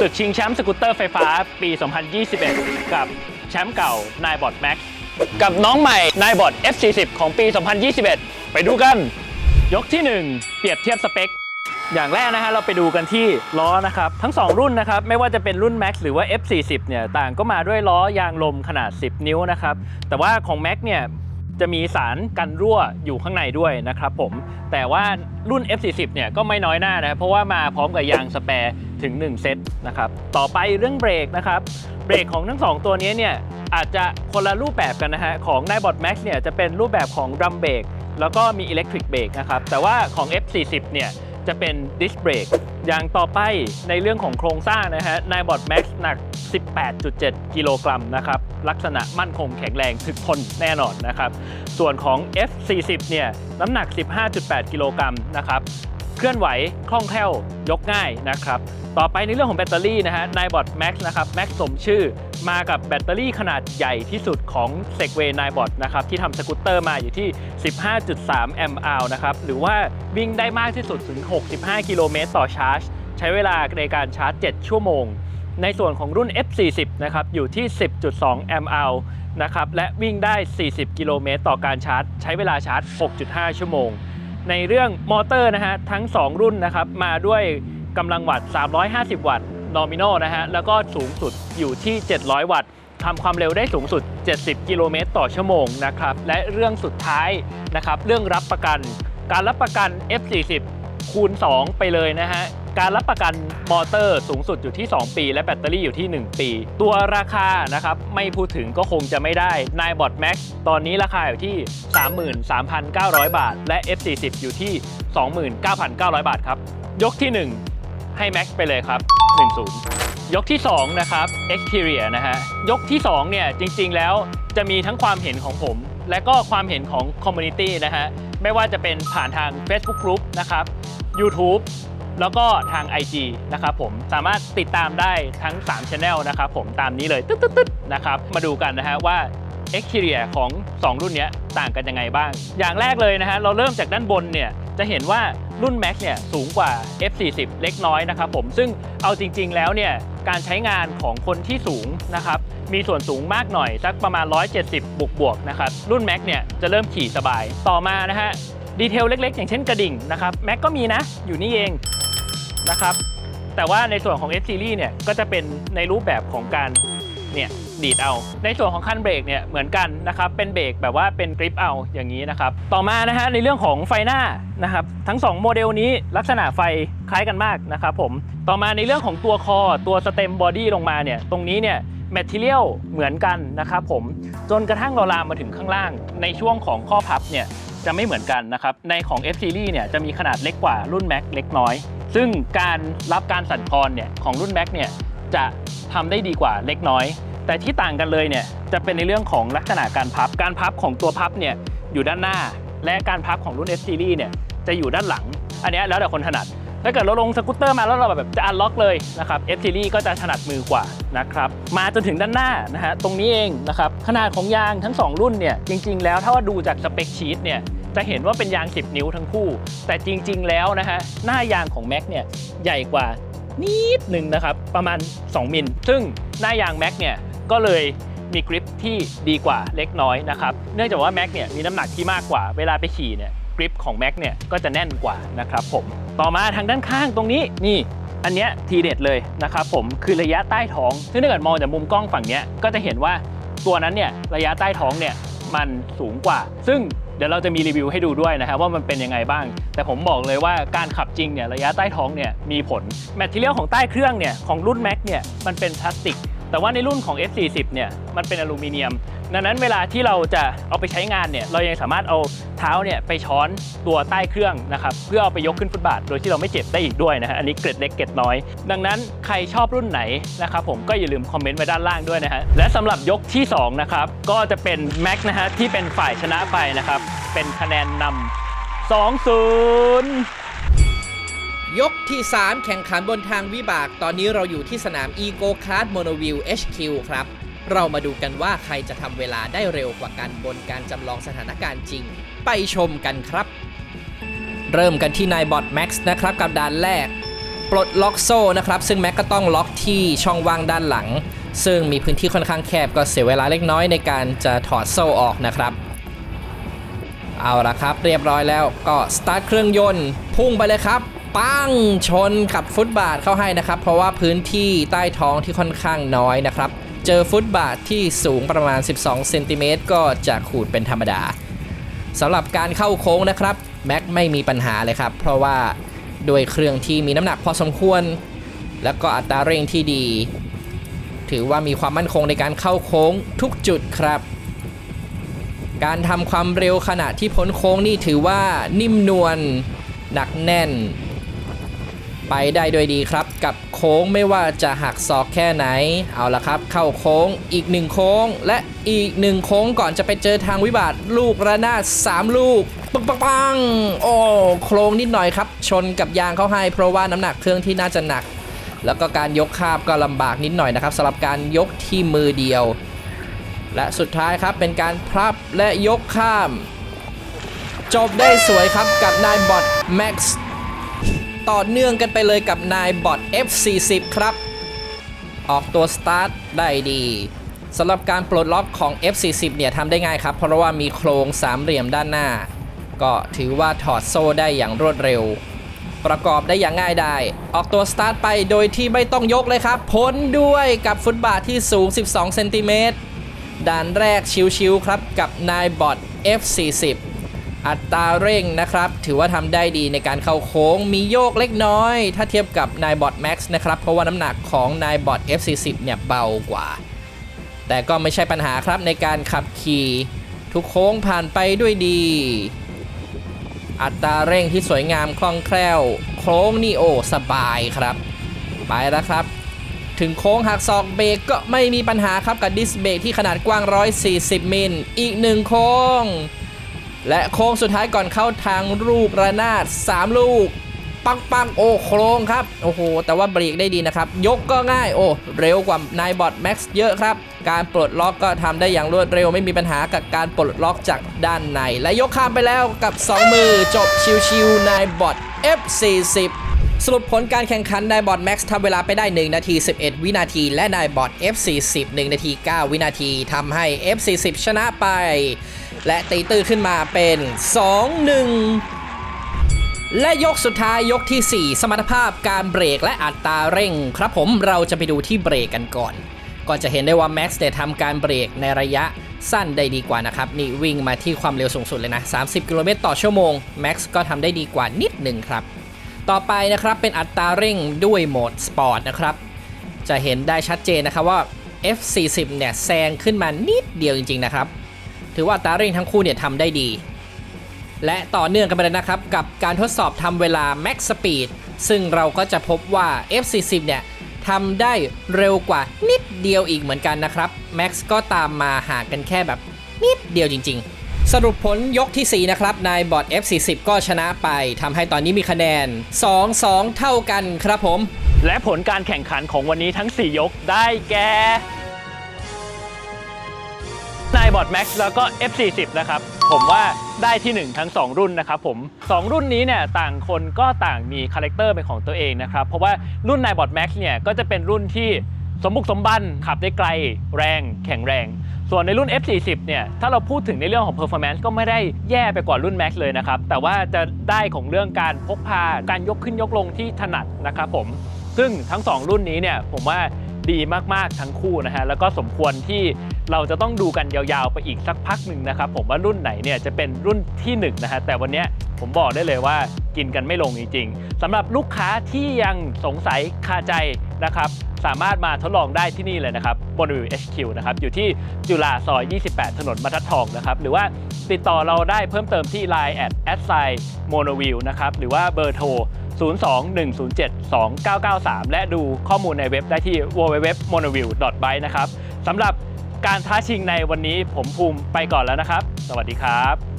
ศึกชิงแชมป์สกูตเตอร์ไฟฟ้าปี 2021 กับแชมป์เก่านายบอดแม็กกับน้องใหม่นายบอด F40 ของปี 2021 ไปดูกัน ยกที่ 1 เปรียบเทียบสเปค อย่างแรกนะฮะเราไปดูกันที่ล้อนะครับ ทั้ง 2 รุ่นนะครับ ไม่ว่าจะเป็นรุ่น Max หรือว่า F40 เนี่ยต่างก็มาด้วยล้อยางลมขนาด 10 นิ้วนะครับ แต่ว่าของ Max เนี่ยจะมีสารกันรั่วอยู่ข้างในด้วยนะครับผม แต่ว่ารุ่น F40 เนี่ยก็ไม่น้อยหน้านะ เพราะว่ามาพร้อมกับยางสแปร์ ถึง 1 เซตนะครับ ต่อไปเรื่องเบรกนะครับ เบรกของทั้ง 2 ตัวนี้เนี่ยอาจจะคนละรูปแบบกันนะฮะ ของ n i b o t Max เนี่ยจะเป็นรูปแบบของดรัมเบรกแล้วก็มีอิเล็กทริกเบรกนะครับ แต่ว่าของ F40 เนี่ยจะเป็นดิสเบรกอย่างต่อไปในเรื่องของโครงสร้างนะฮะ n i b o t Max หนัก 18.7 กิโลกรัมนะครับ ลักษณะมั่นคงแข็งแรงถึกทนแน่นอนนะครับ ส่วนของ F40 เนี่ยน้ำหนัก 15.8 กิโลกรัมนะครับ เคลื่อนไหวคล่องแคล่วยกง่ายนะครับต่อไปในเรื่องของแบตเตอรี่นะฮะ n i b o t Max นะครับ Max สมชื่อมากับแบตเตอรี่ขนาดใหญ่ที่สุดของ Segway n i b o t นะครับที่ทำสกูตเตอร์มาอยู่ที่ 15.3 แอมป์อาวนะครับหรือว่าวิ่งได้มากที่สุดถึง 65 กิโลเมตรต่อชาร์จ ใช้เวลาในการชาร์จ 7 ชั่วโมง ในส่วนของรุ่น F40 นะครับอยู่ที่ 10.2 แอมป์อาวนะครับและวิ่งได้ 40 กิโลเมตรต่อการชาร์จ ใช้เวลาชาร์จ 6.5 ชั่วโมง ในเรื่องมอเตอร์นะฮะทั้ง 2 รุ่นนะครับมาด้วยกำลังวัตต์ 350 วัตต์นอมินอลนะฮะแล้วก็สูงสุดอยู่ที่ 700 วัตต์ทำความเร็วได้สูงสุด 70 กิโลเมตรต่อชั่วโมงนะครับและเรื่องสุดท้ายนะครับเรื่องรับประกัน การรับประกัน F40 คูณ 2 ไปเลยนะฮะ การรับประกันมอเตอร์สูงสุดอยู่ที่ 2 ปี และแบตเตอรี่อยู่ที่ 1 ปี ตัวราคานะครับไม่พูดถึงก็คงจะไม่ได้ n i b o t Max ตอนนี้ราคาอยู่ที่ 33,900 บาท และ F40 อยู่ที่ 29,900 บาทครับยกที่ 1 ให้ Max ไปเลยครับ 1-0 ยกที่ 2 นะครับ Exterior นะฮะยกที่ 2 เนี่ยจริงๆแล้วจะมีทั้งความเห็นของผม และก็ความเห็นของ Community นะฮะไม่ว่าจะเป็นผ่านทาง Facebook Group นะครับ YouTube แล้วก็ทาง IG นะครับผมสามารถติดตามได้ทั้ง3 Channel นะครับผมตามนี้เลยตึ๊ดๆๆนะครับมาดูกันนะฮะว่า Exterior ของ 2 รุ่นนี้ต่างกันยังไงบ้าง อย่างแรกเลยนะฮะเราเริ่มจากด้านบนเนี่ยจะเห็นว่ารุ่น Max เนี่ยสูงกว่า F40 เล็กน้อยนะครับผมซึ่งเอาจริง ๆ แล้วเนี่ยการใช้งานของคนที่สูงนะครับมีส่วนสูงมากหน่อย สักประมาณ 170 บวกบวกนะครับรุ่น Max เนี่ยจะเริ่มขี่สบายต่อมานะฮะดีเทลเล็ก ๆ อย่างเช่นกระดิ่งนะครับแม็กก็มีนะอยู่นี่เอง นะครับ แต่ว่าในส่วนของ F Series เนี่ยก็จะเป็นในรูปแบบของการเนี่ยดีดเอา ในส่วนของคันเบรกเนี่ยเหมือนกันนะครับ เป็นเบรกแบบว่าเป็นกริปเอาอย่างนี้นะครับ ต่อมานะฮะในเรื่องของไฟหน้านะครับ ทั้ง 2 โมเดลนี้ลักษณะไฟคล้ายกันมากนะครับผม ต่อมาในเรื่องของตัวคอตัวสเต็มบอดี้ลงมาเนี่ยตรงนี้เนี่ยแมทเทียลเหมือนกันนะครับผมจนกระทั่งเราลามมาถึงข้างล่าง ในช่วงของข้อพับเนี่ยจะไม่เหมือนกันนะครับ ในของ F Series เนี่ยจะมีขนาดเล็กกว่ารุ่น Max เล็กน้อย ซึ่งการรับการสั่นคลอนเนี่ยของรุ่น Max เนี่ยจะทำได้ดีกว่าเล็กน้อย แต่ที่ต่างกันเลยเนี่ยจะเป็นในเรื่องของลักษณะการพับ การพับของตัวพับเนี่ยอยู่ด้านหน้า และการพับของรุ่น F Series เนี่ยจะอยู่ด้านหลัง อันนี้แล้วแต่คนถนัด ถ้าเกิดเราลงสกูตเตอร์มาแล้วเราแบบจะอันล็อกเลยนะครับ F Series ก็จะถนัดมือกว่านะครับ มาจนถึงด้านหน้านะฮะตรงนี้เองนะครับขนาดของยางทั้ง 2 รุ่นเนี่ยจริง ๆ แล้วถ้าว่าดูจากสเปคชีตเนี่ย จะเห็นว่าเป็นยาง 10 นิ้วทั้งคู่ แต่จริง ๆ แล้วนะฮะหน้ายางของ Mac เนี่ยใหญ่กว่านิดหนึ่งนะครับ ประมาณ 2 มิล ซึ่งหน้ายาง Mac เนี่ยก็เลยมีกริปที่ดีกว่าเล็กน้อยนะครับ เนื่องจากว่า Mac เนี่ยมีน้ำหนักที่มากกว่า เวลาไปขี่เนี่ยกริปของ Mac เนี่ยก็จะแน่นกว่านะครับผม ต่อมาทางด้านข้างตรงนี้นี่อันเนี้ยทีเด็ดเลยนะครับผมคือระยะใต้ท้อง ซึ่งถ้าเกิดมองจากมุมกล้องฝั่งเนี้ยก็จะเห็นว่าตัวนั้นเนี่ยระยะใต้ท้องเนี่ยมันสูงกว่า ซึ่ง เดี๋ยวเราจะมีรีวิวให้ดูด้วยนะครับว่ามันเป็นยังไงบ้าง แต่ผมบอกเลยว่าการขับจริงเนี่ยระยะใต้ท้องเนี่ยมีผลแมทเทียลของใต้เครื่องเนี่ยของรุ่น Mac เนี่ยมันเป็นพลาสติก แต่ว่าในรุ่นของ F40 เนี่ยมันเป็นอลูมิเนียม ดังนั้นเวลาที่เราจะเอาไปใช้งานเนี่ยเรายังสามารถเอาเท้าเนี่ยไปช้อนตัวใต้เครื่องนะครับเพื่อเอาไปยกขึ้นฟุตบาท โดยที่เราไม่เจ็บได้อีกด้วยนะฮะอันนี้เกร็ดเล็กเกร็ดน้อย ดังนั้นใครชอบรุ่นไหนนะครับผมก็อย่าลืมคอมเมนต์ไว้ด้านล่างด้วยนะฮะและสำหรับยกที่สองนะครับก็จะเป็นแม็กนะฮะที่เป็นฝ่ายชนะไปนะครับเป็นคะแนนนำ2-0ยกที่ 3 แข่งขันบนทางวิบาก ตอนนี้เราอยู่ที่สนาม Ego Kart Monoville HQ ครับ เรามาดูกันว่าใครจะทำเวลาได้เร็วกว่ากันบนการจำลองสถานการณ์จริง ไปชมกันครับ เริ่มกันที่นายบอทแม็กซ์นะครับกับด่านแรก ปลดล็อกโซ่นะครับ ซึ่งแม็กก็ต้องล็อกที่ช่องว่างด้านหลัง ซึ่งมีพื้นที่ค่อนข้างแคบก็เสียเวลาเล็กน้อยในการจะถอดโซ่ออกนะครับ เอาละครับ เรียบร้อยแล้วก็สตาร์ทเครื่องยนต์พุ่งไปเลยครับปังชนกับฟุตบาทเข้าให้นะครับ เพราะว่าพื้นที่ใต้ท้องที่ค่อนข้างน้อยนะครับ เจอฟุตบาทที่สูงประมาณ 12 เซนติเมตรก็จะขูดเป็นธรรมดาสำหรับการเข้าโค้งนะครับแม็กไม่มีปัญหาเลยครับ เพราะว่าด้วยเครื่องที่มีน้ำหนักพอสมควร แล้วก็อัตราเร่งที่ดี ถือว่ามีความมั่นคงในการเข้าโค้งทุกจุดครับ การทำความเร็วขณะที่พ้นโค้งนี่ถือว่านิ่มนวลหนักแน่น ไปได้โดยดีครับ กับโค้งไม่ว่าจะหักศอกแค่ไหน เอาละครับ เข้าโค้งอีกหนึ่งโค้ง และอีกหนึ่งโค้งก่อนจะไปเจอทางวิบากลูกระนาด3ลูกปังปังปังโอ้โครงนิดหน่อยครับ ชนกับยางเข้าให้ เพราะว่าน้ำหนักเครื่องที่น่าจะหนัก แล้วก็การยกคาบก็ลำบากนิดหน่อยนะครับสำหรับการยกที่มือเดียว และสุดท้ายครับเป็นการพับและยกข้าม จบได้สวยครับกับนายบอท Max ต่อเนื่องกันไปเลยกับนายบอท F40 ครับ ออกตัวสตาร์ทได้ดีสำหรับการปลดล็อกของ F40 เนี่ยทำได้ง่ายครับ เพราะว่ามีโครงสามเหลี่ยมด้านหน้า ก็ถือว่าถอดโซ่ได้อย่างรวดเร็ว ประกอบได้อย่างง่ายได้ ออกตัวสตาร์ทไปโดยที่ไม่ต้องยกเลยครับ พ้นด้วยกับฟุตบาทที่สูง 12 เซนติเมตร ด่านแรกชิวๆครับกับนายบอท F40 อัตราเร่งนะครับ ถือว่าทำได้ดีในการเข้าโค้งมีโยกเล็กน้อย ถ้าเทียบกับนายบอท Max นะครับ เพราะว่าน้ำหนักของนายบอท F40 เนี่ยเบากว่า แต่ก็ไม่ใช่ปัญหาครับในการขับขี่ทุกโค้งผ่านไปด้วยดี อัตราเร่งที่สวยงามคล่องแคล่ว โค้งนี่โอสบายครับ ไปแล้วครับ ถึงโค้งหักศอกเบรกก็ไม่มีปัญหาครับกับดิสเบรกที่ขนาดกว้าง 140 มิล อีกหนึ่งโค้ง และโค้งสุดท้ายก่อนเข้าทางรูประนาด 3 ลูก ปังปังโอ้โครงครับ โอ้โห แต่ว่าเบรกได้ดีนะครับ ยกก็ง่ายโอ้ เร็วกว่านายบอทแม็กซ์เยอะครับ การปลดล็อกก็ทำได้อย่างรวดเร็วไม่มีปัญหากับการปลดล็อกจากด้านใน และยกข้ามไปแล้วกับ 2 มือจบชิวๆนายบอท F40 สรุปผลการแข่งขันนายบอทแม็กซ์ทำเวลาไปได้ 1 นาที 11 วินาที และนายบอท F40 1 นาที 9 วินาทีทำให้ F40 ชนะไป และตีตื้อขึ้นมาเป็น 2-1 และยกสุดท้ายยกทีสี่ 4 สมรรถภาพการเบรกและอัตราเร่ง ครับผมเราจะไปดูที่เบรกกันก่อน ก็จะเห็นได้ว่าแม็กซ์เนี่ยทำการเบรกในระยะสั้นได้ดีกว่านะครับ นี่วิ่งมาที่ความเร็วสูงสุดเลยนะ 30 กิโลเมตรต่อชั่วโมงแม็กซ์ก็ทำได้ดีกว่านิดหนึ่งครับ ต่อไปนะครับเป็นอัตราเร่งด้วยโหมดสปอร์ตนะครับ จะเห็นได้ชัดเจนนะครับว่า F40 เนี่ยแซงขึ้นมานิดเดียวจริง ๆ นะครับ ถือว่าตาเร่งทั้งคู่เนี่ยทำได้ดี และต่อเนื่องกันไปเลยนะครับ กับการทดสอบทำเวลา Max Speed ซึ่งเราก็จะพบว่า F40 เนี่ยทำได้เร็วกว่านิดเดียวอีกเหมือนกันนะครับ Max ก็ตามมาห่างกันแค่แบบนิดเดียวจริง ๆ สรุปผลยกที่ 4 นะครับ นายบอท F40 ก็ชนะไปทำให้ตอนนี้มีคะแนน 2-2 เท่ากันครับผม และผลการแข่งขันของวันนี้ทั้ง 4 ยกได้แก่ บอดแม็กซ์แล้วก็ F40 นะครับ ผมว่าได้ที่ 1 ทั้ง 2 รุ่นนะครับผม 2 รุ่นนี้เนี่ยต่างคนก็ต่างมีคาแรคเตอร์เป็นของตัวเองนะครับ เพราะว่ารุ่นนายบอดแม็กซ์เนี่ยก็จะเป็นรุ่นที่สมบุกสมบันขับได้ไกลแรง แข็งแรง ส่วนในรุ่น F40 เนี่ยถ้าเราพูดถึงในเรื่องของ performance ก็ไม่ได้แย่ไปกว่ารุ่น Max เลยนะครับ แต่ว่าจะได้ของเรื่องการพกพาการยกขึ้นยกลงที่ถนัดนะครับผมซึ่งทั้ง 2 รุ่นนี้เนี่ยผมว่าดีมาก ๆ ทั้งคู่นะฮะแล้วก็สมควรที่ เราจะต้องดูกันยาวๆ ไปอีกสักพักหนึ่งนะครับ ผมว่ารุ่นไหนเนี่ยจะเป็นรุ่นที่1นงนะฮะแต่วันนี้ผมบอกได้เลยว่ากินกันไม่ลงจริงๆสำหรับลูกค้าที่ยังสงสัยคาใจนะครับสามารถมาทดลองได้ที่นี่เลยนะครับบนวิว HQ นะครับอยู่ที่จุฬาซอย 28 ถนนบรรทัดทองนะครับหรือว่าติดต่อเราได้เพิ่มเติมที่ Line แอดแอดไซโมโนวิวนะครับหรือว่าเบอร์โทร 02-107-2993 และดูข้อมูลในเว็บได้ที่ www.monoview.by นะครับสำหรับ การท้าชิงในวันนี้ผมภูมิไปก่อนแล้วนะครับ สวัสดีครับ